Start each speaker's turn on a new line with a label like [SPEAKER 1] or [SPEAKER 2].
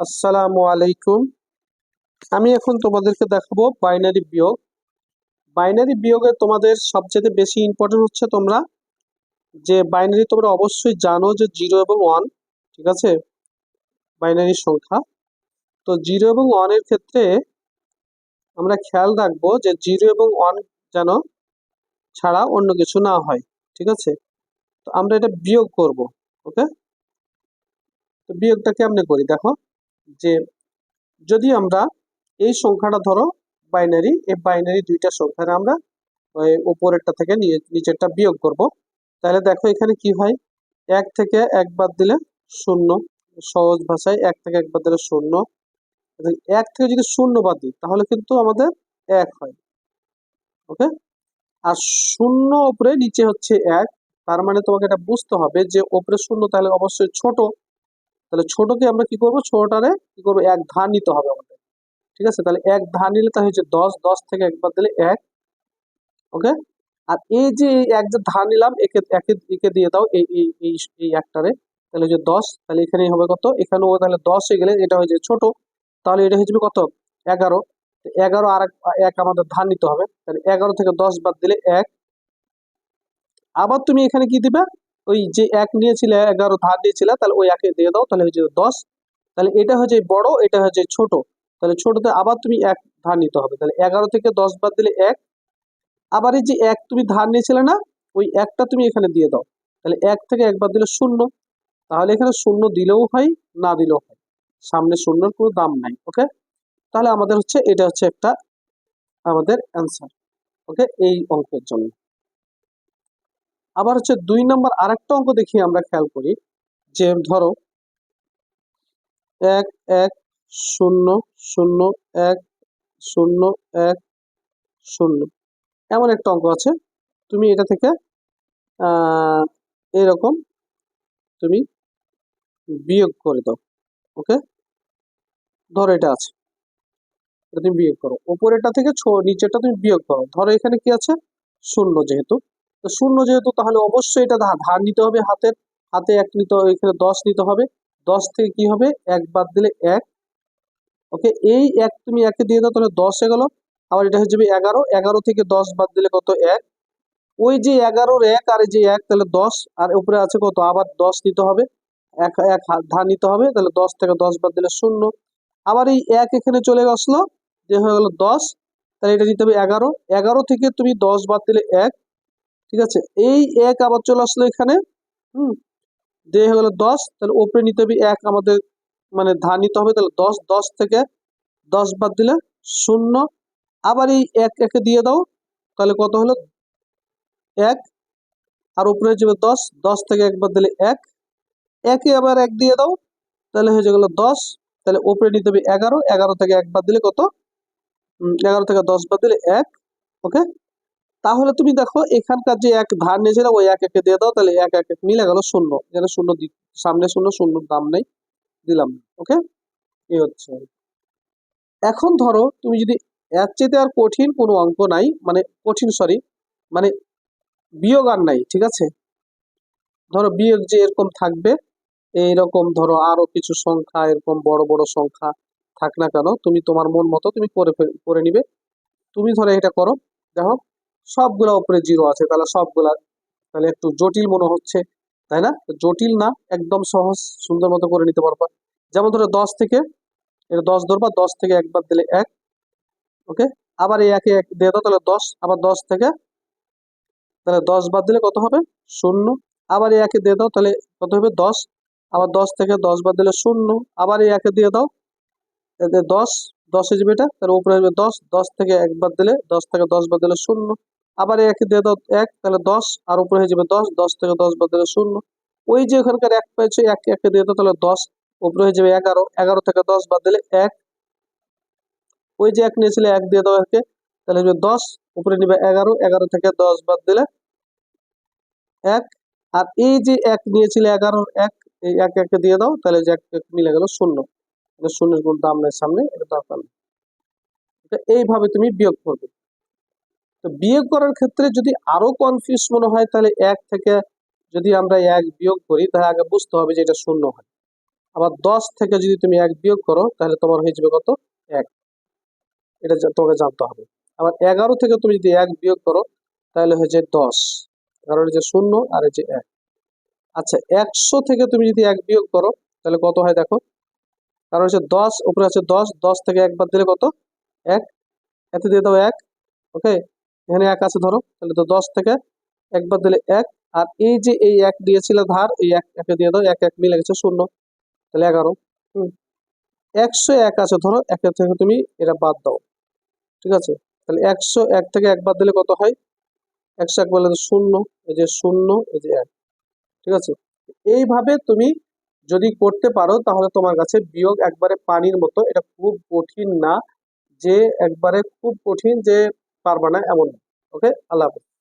[SPEAKER 1] আসসালামু আলাইকুম। আমি এখন তোমাদেরকে দেখাবো বাইনারি বিয়োগ। বাইনারি বিয়োগে তোমাদের সবচেয়ে বেশি ইম্পর্টেন্ট হচ্ছে তোমরা যে বাইনারি তোমরা অবশ্যই জানো যে জিরো এবং ওয়ান, ঠিক আছে? বাইনারি সংখ্যা। তো জিরো এবং ওয়ানের ক্ষেত্রে আমরা খেয়াল রাখব যে জিরো এবং ওয়ান যেন ছাড়া অন্য কিছু না হয়, ঠিক আছে? তো আমরা এটা বিয়োগ করব, ওকে? তো বিয়োগটা কেমনে করি? দেখো। যে যদি আমরা এই সংখ্যাটা ধরো বাইনারি এই বাইনারি দুইটা সংখ্যার আমরা, ওই উপরেরটা থেকে নিয়ে, নিচেরটা বিয়োগ করব। তাহলে দেখো এখানে কি হয়? এক থেকে এক বাদ দিলে শূন্য। সহজ ভাষায় এক থেকে এক বাদ দিলে শূন্য। এক থেকে যদি শূন্য বাদ দিই, তাহলে কিন্তু আমাদের এক হয়। ওকে? আর শূন্য উপরে নিচে হচ্ছে এক। তার মানে তোমাকে এটা বুঝতে হবে যে ওপরে শূন্য তাহলে অবশ্যই ছোট। তাহলে ছোটকে আমরা কি করব? ছোটটারে কি করব? এক ধার নিতে হবে আমাদের। ঠিক আছে? তাহলে এক ধার নিলে তাহলে হচ্ছে দশ দশ থেকে একবার দিলে এক। ওকে? আর এই যে এক যে ধার নিলাম, একে একে একে দিয়ে দাও এই এই এই একটারে। তাহলে যে দশ, তাহলে এখানেই হবে কত? এখানেও তাহলে দশ হয়ে গেলে এটা হয়ে যায় ছোট। তাহলে এটা হয়ে যাবে কত? এগারো। এগারো আর এক আমাদের ধার নিতে হবে। তাহলে এগারো থেকে দশ বাদ দিলে এক। আবার তুমি এখানে কি দিবে? ওই যে এক নিয়েছিলে এগারো ধার নিয়েছিলে তাহলে ওই একে দিয়ে দাও, তাহলে যাবে দশ। তাহলে এটা হচ্ছে বড়, এটা হচ্ছে ছোট। তাহলে ছোটতে আবার তুমি এক ধার নিতে হবে। তাহলে এগারো থেকে দশ বাদ দিলে এক। আবার এই যে এক তুমি ধার নিয়েছিলে না, ওই একটা তুমি এখানে দিয়ে দাও। তাহলে এক থেকে একবার দিলে শূন্য। তাহলে এখানে শূন্য দিলেও হয়, না দিলেও হয়। সামনে শূন্যর কোনো দাম নাই ওকে তাহলে আমাদের হচ্ছে, এটা হচ্ছে একটা আমাদের অ্যান্সার ওকে এই অঙ্কের জন্য। আবার হচ্ছে দুই নম্বর আরেকটা অঙ্ক দেখি আমরা খেয়াল করি, যে ধরো এক এক, শূন্য শূন্য, এক শূন্য এক, শূন্য। এমন একটা অঙ্ক আছে। তুমি এটা থেকে এরকম তুমি বিয়োগ করে দাও, ওকে? ধরো এটা আছে। এটা তুমি বিয়োগ করো। উপরেরটা থেকে নিচেরটা তুমি বিয়োগ করো। ধরো এখানে কি আছে? শূন্য যেহেতু। তো শূন্য যেহেতু, তাহলে অবশ্যই এটা ধার নিতে হবে হাতের, হাতে এক নিতে হবে এখানে দশ নিতে হবে। দশ থেকে কি হবে? এক বাদ দিলে এক। ওকে, এই এক তুমি একে দিয়ে দাও, তাহলে দশ হয়ে গেল। আবার এটা হয়ে যাবে এগারো এগারো থেকে দশ বাদ দিলে কত? এক। ওই যে এগারোর এক আর যে এক, তাহলে দশ। আর উপরে আছে কত? আবার দশ নিতে হবে। এক এক ধার নিতে হবে, তাহলে দশ থেকে দশ বাদ দিলে শূন্য। আবার এই এক এখানে চলে আসলো, যে হয়ে গেল দশ। তাহলে এটা নিতে হবে এগারো। এগারো থেকে তুমি দশ বাদ দিলে এক। ঠিক আছে? এই এক আবার চলে আসলো এখানে, হুম? দিয়ে হয়ে গেল দশ, তাহলে ওপরে নিতে হবে এক, আমাদের মানে ধার নিতে হবে, তাহলে দশ দশ থেকে দশ বাদ দিলে শূন্য। আবার এই এক, একে দিয়ে দাও, তাহলে কত হলো? এক। আর উপরে যাবে দশ দশ থেকে একবার দিলে এক। একে আবার এক দিয়ে দাও, তাহলে হয়ে গেল দশ, তাহলে ওপরে নিতে হবে এগারো এগারো থেকে একবার দিলে কত? এগারো থেকে দশ বাদ দিলে এক, ওকে? তাহলে তুমি দেখো, এখানকার যে এক ধার নিয়েছিল, ওই এক একে দিয়ে দাও, তাহলে এক এক মিলে গেল শূন্য। যেন শূন্য সামনে শূন্য, শূন্যর দাম নেই, দিলাম ওকে এই হচ্ছে। এখন ধরো, তুমি যদি এর চেয়ে আর কঠিন কোনো অঙ্ক নাই মানে কঠিন সরি মানে বিয়োগ আর নাই, ঠিক আছে? ধরো বিয়োগ যে এরকম থাকবে, এইরকম ধরো আরও কিছু সংখ্যা, এরকম বড় বড় সংখ্যা থাক না কেন, তুমি তোমার মন মতো তুমি করে করে নিবে। তুমি ধরো এটা করো, দেখো সবগুলা উপরে জিরো আছে, তাহলে সবগুলা, তাহলে একটু জটিল মনে হচ্ছে, তাই না? জটিল না, একদম সহজ, সুন্দর মতো করে নিতে পারবা। যেমন ধরো দশ থেকে, এটা দশ ধরবা, দশ থেকে একবার দিলে এক, ওকে? আবার এই একে এক দিয়ে দাও, তাহলে দশ, আবার দশ থেকে, তাহলে দশ বাদ দিলে কত হবে? শূন্য। আবার এই একে দিয়ে দাও, তাহলে কত হবে? দশ। আবার দশ থেকে দশ বাদ দিলে শূন্য। আবার এই একে দিয়ে দাও দশ দশ যাবে এটা, তাহলে উপরে আসবে দশ দশ থেকে একবার দিলে, দশ থেকে দশ বাদ দিলে শূন্য। আবার একে দিয়ে দাও এক, তাহলে দশ, আর উপরে হয়ে যাবে দশ দশ থেকে দশ বাদ দিলে শূন্য। ওই যে ওখানকার এক পেয়েছে, এক একে দিয়ে দাও, তাহলে দশ, উপরে হয়ে যাবে এগারো এগারো থেকে দশ বাদ দিলে এক। ওই যে এক নিয়েছিলে, এক দিয়ে দাও একে, তাহলে হয়ে দশ, উপরে নিবে এগারো এগারো থেকে দশ বাদ দিলে এক। আর এই যে এক নিয়েছিলে, এগারো, এক, এই এক একে দিয়ে দাও, তাহলে যে এক এক মিলে গেল শূন্য। শূন্যের কোন দাম নেই সামনে, এটা দরকার নেই এইভাবে তুমি বিয়োগ করবে। তো বিয়োগ করার ক্ষেত্রে যদি আরও কনফিউজ মনে হয়, তাহলে এক থেকে যদি আমরা এক বিয়োগ করি, তাহলে আগে বুঝতে হবে যে এটা শূন্য হয়। আবার দশ থেকে যদি তুমি এক বিয়োগ করো, তাহলে তোমার হয়ে যাবে কত? এক। এটা তোমাকে জানতে হবে। আবার এগারো থেকে তুমি যদি এক বিয়োগ করো, তাহলে হয়ে যায় দশ। কারণ এই যে শূন্য আর এই যে এক। আচ্ছা একশো থেকে তুমি যদি এক বিয়োগ করো, তাহলে কত হয় দেখো? কারণ হচ্ছে দশ, উপরে আছে দশ দশ থেকে একবার দিলে কত? এক। এতে দিয়ে দাও এক ওকে এখানে এক আছে ধরো, তাহলে তো দশ থেকে একবার দিলে এক, আর এই যে এই এক দিয়েছিলে ধার, এই এক, একে দিয়ে দাও, এক এক মিলে গেছে শূন্য, তাহলে এগারো, হুম। একশো এক আছে ধরো একের থেকে তুমি এটা বাদ দাও, ঠিক আছে? তাহলে একশো এক থেকে একবার দিলে কত হয়? একশো এক বললে তো শূন্য, এই যে শূন্য, এই যে এক, ঠিক আছে? এইভাবে তুমি যদি করতে পারো, তাহলে তোমার কাছে বিয়োগ একবারে পানির মতো, এটা খুব কঠিন না, যে একবারে খুব কঠিন যে পারবা না, এমন ওকে আল্লাহ হাফেজ